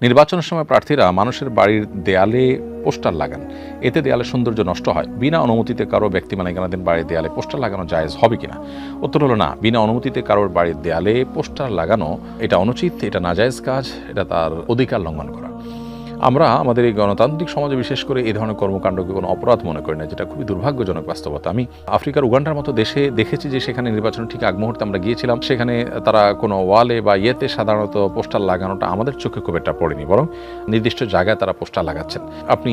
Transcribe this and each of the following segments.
নির্বাচনের সময় প্রার্থীরা মানুষের বাড়ির দেয়ালে পোস্টার লাগান। এতে দেয়ালের সৌন্দর্য নষ্ট হয়। বিনা অনুমতিতে কারও ব্যক্তি মালিকানাধীন বাড়ির দেয়ালে পোস্টার লাগানো জায়েজ হবে কিনা? উত্তর হলো না। বিনা অনুমতিতে কারোর বাড়ির দেয়ালে পোস্টার লাগানো এটা অনুচিত, এটা নাজায়েজ কাজ, এটা তার অধিকার লঙ্ঘন করা। আমরা আমাদের এই গণতান্ত্রিক সমাজে বিশেষ করে এই ধরনের কর্মকাণ্ডকে কোনো অপরাধ মনে করি না, যেটা খুবই দুর্ভাগ্যজনক বাস্তবতা। আমি আফ্রিকার উগান্ডার মতো দেশে দেখেছি যে সেখানে নির্বাচন ঠিক আগ মুহূর্তে আমরা গিয়েছিলাম, সেখানে তারা কোনো ওয়ালে বা ইয়েতে সাধারণত পোস্টার লাগানোটা আমাদের চোখে খুব একটা পড়েনি, বরং নির্দিষ্ট জায়গায় তারা পোস্টার লাগাচ্ছেন। আপনি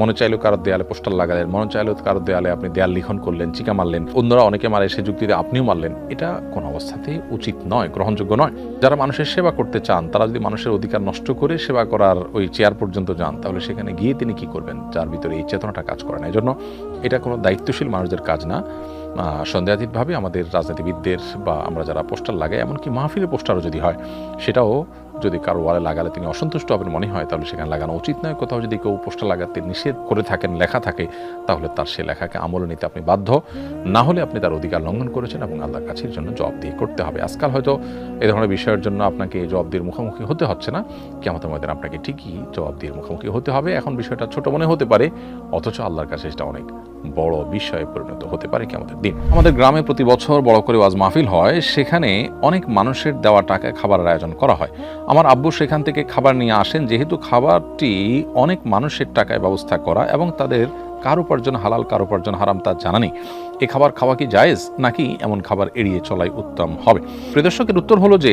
মনে চাইলেও কারোর দেয়ালে পোস্টার লাগালেন, মনে চাইলেও কারোর দেয়ালে আপনি দেয়াল লিখন করলেন, চিকা মারলেন, অন্যরা অনেকে মারে, সে যুক্তিতে আপনিও মারলেন, এটা কোনো অবস্থাতেই উচিত নয়, গ্রহণযোগ্য নয়। যারা মানুষের সেবা করতে চান, তারা যদি মানুষের অধিকার নষ্ট করে সেবা করার ওই চেয়ার পর্যন্ত যান, তাহলে সেখানে গিয়ে তিনি কি করবেন? যার ভিতরে এই চেতনাটা কাজ করে না। এজন্য জন্য এটা কোনো দায়িত্বশীল মানুষদের কাজ না। সন্দেহাতীতভাবে আমাদের রাজনীতিবিদদের বা আমরা যারা পোস্টার লাগাই, এমনকি মাহফিলের পোস্টারও যদি হয়, সেটাও যদি কারও ওয়ালে লাগালে তিনি অসন্তুষ্ট হবেন মনে হয়, তাহলে সেখানে লাগানো উচিত নয়। কোথাও যদি কেউ পোস্টার লাগাতে নিষেধ করে থাকেন, লেখা থাকে, তাহলে তার সে লেখাকে আমলে নিতে আপনি বাধ্য। না হলে আপনি তার অধিকার লঙ্ঘন করেছেন এবং আল্লাহর কাছের জন্য জবাব দিয়ে করতে হবে। আজকাল হয়তো এ ধরনের বিষয়ের জন্য আপনাকে জবাব দিয়ে মুখোমুখি হতে হচ্ছে না। কেমন মধ্যে আপনাকে ঠিকই জবাব দিয়ে মুখোমুখি হতে হবে। এখন বিষয়টা ছোট মনে হতে পারে, অথচ আল্লাহর কাছে সেটা অনেক বড় বিষয়ে পরিণত হতে পারে কেমন দিন। আমাদের গ্রামে প্রতি বছর বড় করে ওয়াজ মাহফিল হয়। সেখানে অনেক মানুষের দেওয়া টাকা খাবারের আয়োজন করা হয়। আমার আব্বু সেখান থেকে খাবার নিয়ে আসেন, যেহেতু খাবারটি অনেক মানুষের টাকায় ব্যবস্থা করা এবং তাদের কার উপার্জন হালাল, কার উপার্জন হারাম তা জানা নেই। এ খাবার খাওয়া কি জায়েজ, নাকি এমন খাবার এড়িয়ে চলাই উত্তম হবে? প্রিয়দর্শকের উত্তর হলো যে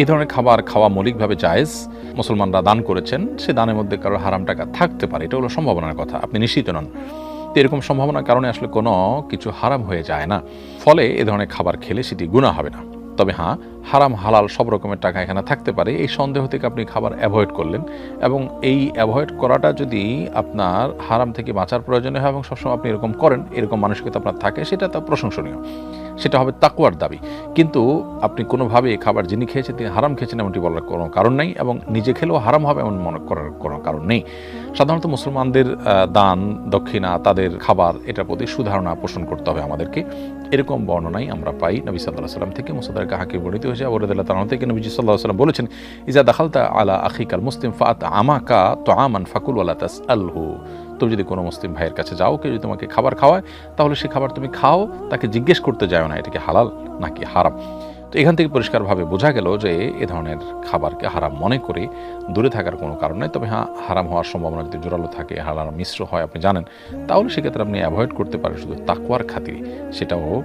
এই ধরনের খাবার খাওয়া মৌলিকভাবে জায়েজ। মুসলমানরা দান করেছেন, সে দানের মধ্যে কারও হারাম টাকা থাকতে পারে, এটা হলো সম্ভাবনার কথা, আপনি নিশ্চিত নন। তো এরকম সম্ভাবনার কারণে আসলে কোনো কিছু হারাম হয়ে যায় না। ফলে এ ধরনের খাবার খেলে সেটি গুণা হবে না। তবে হ্যাঁ হারাম, হালাল সব রকমের টাকা এখানে থাকতে পারে। এই সন্দেহ থেকে আপনি খাবার অ্যাভয়েড করলেন এবং এই অ্যাভয়েড করাটা যদি আপনার হারাম থেকে বাঁচার প্রয়োজনে হয় এবং সবসময় আপনি এরকম করেন, এরকম মানসিকতা আপনার থাকে, সেটা তো প্রশংসনীয়। সেটা হবে তাকুয়ার দাবি। কিন্তু আপনি কোনোভাবে খাবার যিনি খেয়েছেন, তিনি হারাম খেয়েছেন এমনটি বলার কোনো কারণ নেই এবং নিজে খেলেও হারাম হবে এমন মনে করার কোনো কারণ নেই। সাধারণত মুসলমানদের দান, দক্ষিণা, তাদের খাবার এটার প্রতি সুধারণা পোষণ করতে হবে আমাদেরকে। এরকম বর্ণনাই আমরা পাই নবী সাল্লাহ সাল্লাম থেকে। মুসাদার কাহাকে বর্ণিত হয়েছে আবরদুল্লাহ তালাহ থেকে নবীজি সাল্লাহ সাল্লাম বলেছেন, ইজা দাখালতা আলা আখিকাল মুসলিম ফাত আমাকা তো আমান ফাকুল ওয়ালা তাস আলহু তুমি যদি কোনো মুসলিম ভাইয়ের কাছে যাও, কেউ যদি তোমাকে খাবার খাওয়ায়, তাহলে সে খাবার তুমি খাও, তাকে জিজ্ঞেস করতে যাও না, এটাকে হালাল নাকি হারাম। তো এখান থেকে পরিষ্কারভাবে বোঝা গেল যে এ ধরনের খাবারকে হারাম মনে করে দূরে থাকার কোনো কারণ নেই। তবে হ্যাঁ হারাম হওয়ার সম্ভাবনা যদি জোরালো থাকে হারাম মিশ্র হয়, আপনি জানেন, তাহলে সেক্ষেত্রে আপনি অ্যাভয়েড করতে পারেন, শুধু তাকুয়ার খাতিরে সেটাও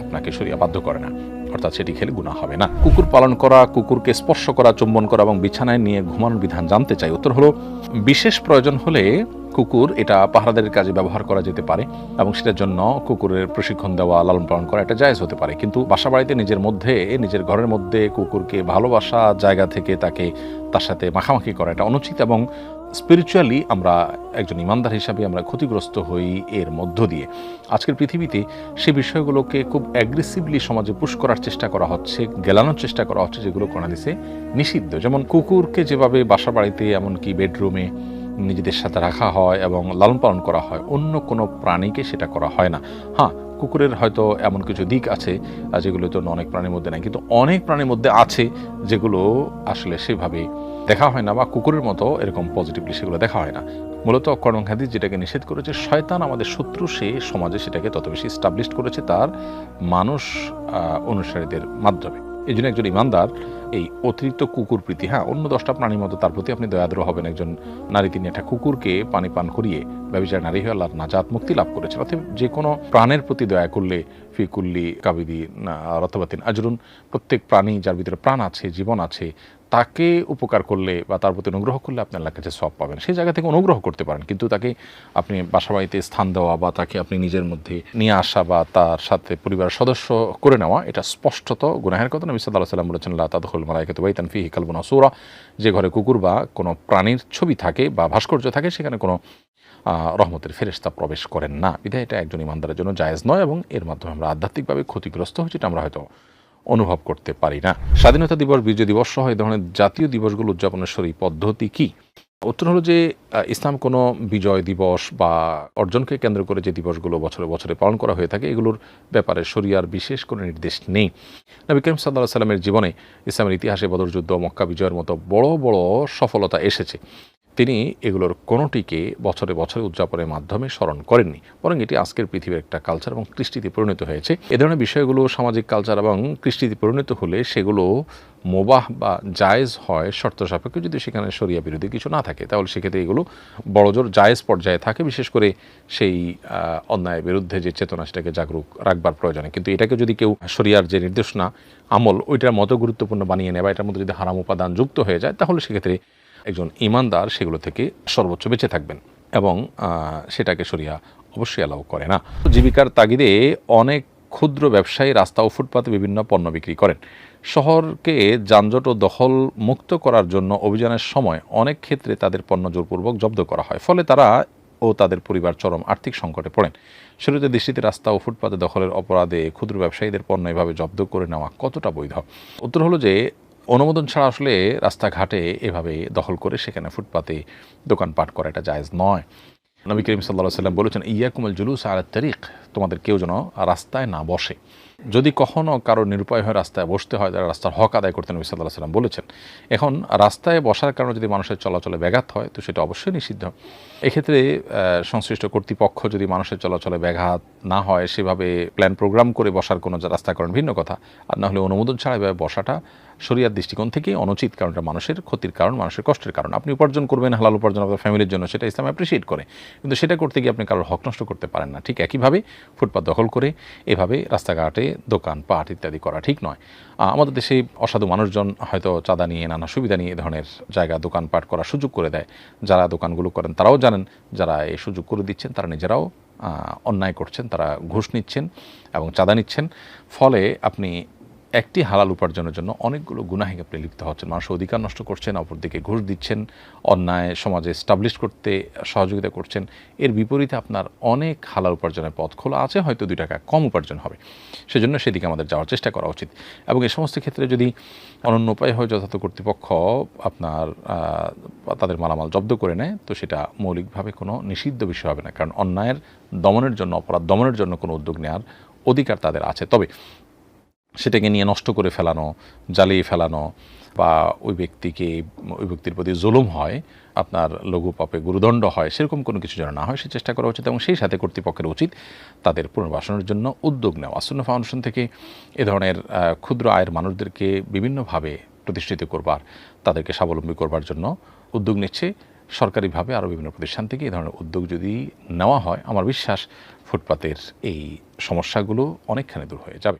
আপনাকে সরিয়া বাধ্য করে না। অর্থাৎ সেটি খেলে গুণা হবে না। কুকুর পালন করা, কুকুরকে স্পর্শ করা, চুম্বন করা এবং বিছানায় নিয়ে ঘুমানোর বিধান জানতে চাই। উত্তর হলো, বিশেষ প্রয়োজন হলে কুকুর, এটা পাহারাদারের কাজে ব্যবহার করা যেতে পারে এবং সেটার জন্য কুকুরের প্রশিক্ষণ দেওয়া, লালন পালন করা এটা জায়জ হতে পারে। কিন্তু বাসা বাড়িতে নিজের মধ্যে, নিজের ঘরের মধ্যে কুকুরকে ভালোবাসা জায়গা থেকে তাকে তার সাথে মাখামাখি করা এটা অনুচিত এবং স্পিরিচুয়ালি আমরা একজন ইমানদার হিসাবে আমরা ক্ষতিগ্রস্ত হই এর মধ্য দিয়ে। আজকের পৃথিবীতে সে বিষয়গুলোকে খুব অ্যাগ্রেসিভলি সমাজে পুশ করার চেষ্টা করা হচ্ছে, গেলানোর চেষ্টা করা হচ্ছে, যেগুলো দিছে নিষিদ্ধ। যেমন কুকুরকে যেভাবে বাসা বাড়িতে, এমনকি বেডরুমে নিজেদের সাথে রাখা হয় এবং লালন পালন করা হয়। অন্য কোনো প্রাণীকে সেটা করা হয় না। হ্যাঁ কুকুরের হয়তো এমন কিছু দিক আছে যেগুলো তো অনেক প্রাণীর মধ্যে নাই। কিন্তু অনেক প্রাণীর মধ্যে আছে যেগুলো আসলে সেভাবে দেখা হয় না বা কুকুরের মতো এরকম পজিটিভলি সেগুলো দেখা হয় না। মূলত কর্মখাদি যেটাকে নিষেধ করেছে, শয়তান আমাদের শত্রু, সে সমাজে সেটাকে তত বেশি স্টাবলিশ করেছে তার মানুষ অনুসারীদের মাধ্যমে। এই জন্য একজন ইমানদার এই অতিরিক্ত কুকুর প্রীতি হ্যাঁ অন্য দশটা প্রাণীর মতো তার প্রতি আপনি দয়াদ্র হবেন। একজন নারী তিনি একটা কুকুরকে পানি পান করিয়ে ব্যবচার নারী হয়ে আল্লাহর নাজাত মুক্তি লাভ করেছেন অর্থাৎ যে কোনো প্রাণের প্রতি দয়া করলে ফিকুল্লি কাবিদি রতবাতিন আজরুন, প্রত্যেক প্রাণী যার ভিতরে প্রাণ আছে, জীবন আছে, তাকে উপকার করলে বা তার প্রতি অনুগ্রহ করলে আপনি আল্লাহর কাছে সব পাবেন। সেই জায়গা থেকে অনুগ্রহ করতে পারেন, কিন্তু তাকে আপনি বাসা বাড়িতে স্থান দেওয়া বা তাকে আপনি নিজের মধ্যে নিয়ে আসা বা তার সাথে পরিবারের সদস্য করে নেওয়া, এটা স্পষ্টত গুনাহের কথা নবী সাল্লাহ সাল্লাম বলেছেন, লা তাদখুল মালাইকাতু বাইতান ফিহি কালবুন সৌরা যে ঘরে কুকুর বা কোনো প্রাণীর ছবি থাকে বা ভাস্কর্য থাকে, সেখানে কোনো রহমতের ফেরেস্তা প্রবেশ করেন না। বিধায় এটা একজন ইমানদারের জন্য জায়েজ নয় এবং এর মাধ্যমে আমরা আধ্যাত্মিকভাবে ক্ষতিগ্রস্ত হচ্ছি এটা আমরা হয়তো অনুভব করতে পারি না। স্বাধীনতা দিবস, বিজয় দিবস সহ এই ধরনের জাতীয় দিবসগুলো উদযাপনের সরি পদ্ধতি কি? উত্তর হলো যে ইসলাম কোনো বিজয় দিবস বা অর্জনকে কেন্দ্র করে যে দিবসগুলো বছরে বছরে পালন করা হয়ে থাকে, এগুলোর ব্যাপারে শরিয়ার বিশেষ কোনো নির্দেশ নেই। নবী করিম সাল্লাহ সাল্লামের জীবনে ইসলামের ইতিহাসে বদর যুদ্ধ মক্কা বিজয়ের মতো বড় বড় সফলতা এসেছে। তিনি এগুলোর কোনোটিকে বছরে বছরে উদযাপনের মাধ্যমে স্মরণ করেননি। বরং এটি আজকের পৃথিবীর একটা কালচার এবং কৃষ্টিতে পরিণত হয়েছে। এ ধরনের বিষয়গুলো সামাজিক কালচার এবং কৃষ্টিতে পরিণত হলে সেগুলো মোবাহ বা জায়েজ হয় শর্ত সাপেক্ষে যদি সেখানে শরিয়া বিরোধী কিছু না থাকে। তাহলে সেক্ষেত্রে এগুলো বড়জোর জায়েজ পর্যায়ে থাকে, বিশেষ করে সেই অন্যায়ের বিরুদ্ধে যে চেতনা সেটাকে জাগরুক রাখবার প্রয়োজনে। কিন্তু এটাকে যদি কেউ শরিয়ার যে নির্দেশনা, আমল, ওইটার মতো গুরুত্বপূর্ণ বানিয়ে নেয় বা এটার মধ্যে যদি হারাম উপাদান যুক্ত হয়ে যায়, তাহলে সেক্ষেত্রে একজন ইমানদার সেগুলো থেকে সর্বোচ্চ বেঁচে থাকবেন এবং সেটাকে সরিয়া অবশ্যই অ্যালাউ করে না। জীবিকার তাগিদে অনেক ক্ষুদ্র ব্যবসায়ী রাস্তা ও ফুটপাতে বিভিন্ন পণ্য বিক্রি করেন। শহরকে যানজট ও দখল মুক্ত করার জন্য অভিযানের সময় অনেক ক্ষেত্রে তাদের পণ্য জোরপূর্বক জব্দ করা হয়। ফলে তারা ও তাদের পরিবার চরম আর্থিক সংকটে পড়েন। শুরুতে দৃষ্টিতে রাস্তা ও ফুটপাতে দখলের অপরাধে ক্ষুদ্র ব্যবসায়ীদের পণ্য এভাবে জব্দ করে নেওয়া কতটা বৈধ? উত্তর হলো যে অনুমোদন ছাড়া আসলে রাস্তাঘাটে এভাবে দখল করে সেখানে ফুটপাতে দোকানপাট করা এটা জায়জ নয়। নবী করিম সাল্লাহ সাল্লাম বলেছেন, ইয়াকুমুল জুলুস আর তারিখ, তোমাদের কেউ যেন রাস্তায় না বসে। যদি কখনও কারও নিরুপায় হয়ে রাস্তায় বসতে হয় তারা রাস্তার হক আদায় করতে নবী সাল্লাহ সাল্লাম বলেছেন, এখন রাস্তায় বসার কারণে যদি মানুষের চলাচলে ব্যাঘাত হয়, তো সেটা অবশ্যই নিষিদ্ধ। এক্ষেত্রে সংশ্লিষ্ট কর্তৃপক্ষ যদি মানুষের চলাচলে ব্যাঘাত না হয়, সেভাবে প্ল্যান প্রোগ্রাম করে বসার কোনো রাস্তা করেন ভিন্ন কথা। আর না হলে অনুমোদন ছাড়া এভাবে বসাটা শরিয়ার দৃষ্টিকোণ থেকে অনুচিত কারণ এটা মানুষের ক্ষতির কারণ, মানুষের কষ্টের কারণ। আপনি উপার্জন করবেন, হালাল উপার্জন আপনার ফ্যামিলির জন্য, সেটা ইসলাম অ্যাপ্রিসিয়েট করে। কিন্তু সেটা করতে গিয়ে আপনি কারোর হক নষ্ট করতে পারেন না। ঠিক একইভাবে ফুটপাত দখল করে এভাবে রাস্তাঘাটে দোকান, পাট ইত্যাদি করা ঠিক নয়। আমাদের দেশে অসাধু মানুষজন হয়তো চাঁদা নিয়ে, নানা সুবিধা নিয়ে এ ধরনের জায়গা দোকানপাট করার সুযোগ করে দেয়। যারা দোকানগুলো করেন তারাও জানেন, যারা এই সুযোগ করে দিচ্ছেন তারা নিজেরাও অন্যায় করছেন, তারা ঘুষ নিচ্ছেন এবং চাঁদা নিচ্ছেন। ফলে আপনি একটি হালাল উপার্জনের জন্য অনেকগুলো গুনাহিকে আপনি লিপ্ত হচ্ছেন। মানুষের অধিকার নষ্ট করছেন, অপরদিকে ঘুষ দিচ্ছেন, অন্যায় সমাজে স্টাবলিশ করতে সহযোগিতা করছেন। এর বিপরীতে আপনার অনেক হালাল উপার্জনের পথ খোলা আছে, হয়তো দুই টাকা কম উপার্জন হবে। সেজন্য সেদিকে আমাদের যাওয়ার চেষ্টা করা উচিত। এবং এ সমস্ত ক্ষেত্রে যদি অনন্য উপায় হয়, যথাযথ কর্তৃপক্ষ আপনার তাদের মালামাল জব্দ করে নেয়, তো সেটা মৌলিকভাবে কোনো নিষিদ্ধ বিষয় হবে না। কারণ অন্যায়ের দমনের জন্য, অপরাধ দমনের জন্য কোনো উদ্যোগ নেওয়ার অধিকার তাদের আছে। তবে সেটাকে নিয়ে নষ্ট করে ফেলানো, জ্বালিয়ে ফেলানো বা ওই ব্যক্তিকে, ওই ব্যক্তির প্রতি জুলুম হয়, আপনার লঘু পাপে গুরুদণ্ড হয়, সেরকম কোনো কিছু যেন না হয়, সে চেষ্টা করা উচিত এবং সেই সাথে কর্তৃপক্ষের উচিত তাদের পুনর্বাসনের জন্য উদ্যোগ নেওয়া। আসন্ন ফাউন্ডেশন থেকে এ ধরনের ক্ষুদ্র আয়ের মানুষদেরকে বিভিন্নভাবে প্রতিষ্ঠিত করবার, তাদেরকে স্বাবলম্বী করবার জন্য উদ্যোগ নিচ্ছে। সরকারিভাবে আরও বিভিন্ন প্রতিষ্ঠান থেকে এ ধরনের উদ্যোগ যদি নেওয়া হয়, আমার বিশ্বাস ফুটপাতের এই সমস্যাগুলো অনেকখানি দূর হয়ে যাবে।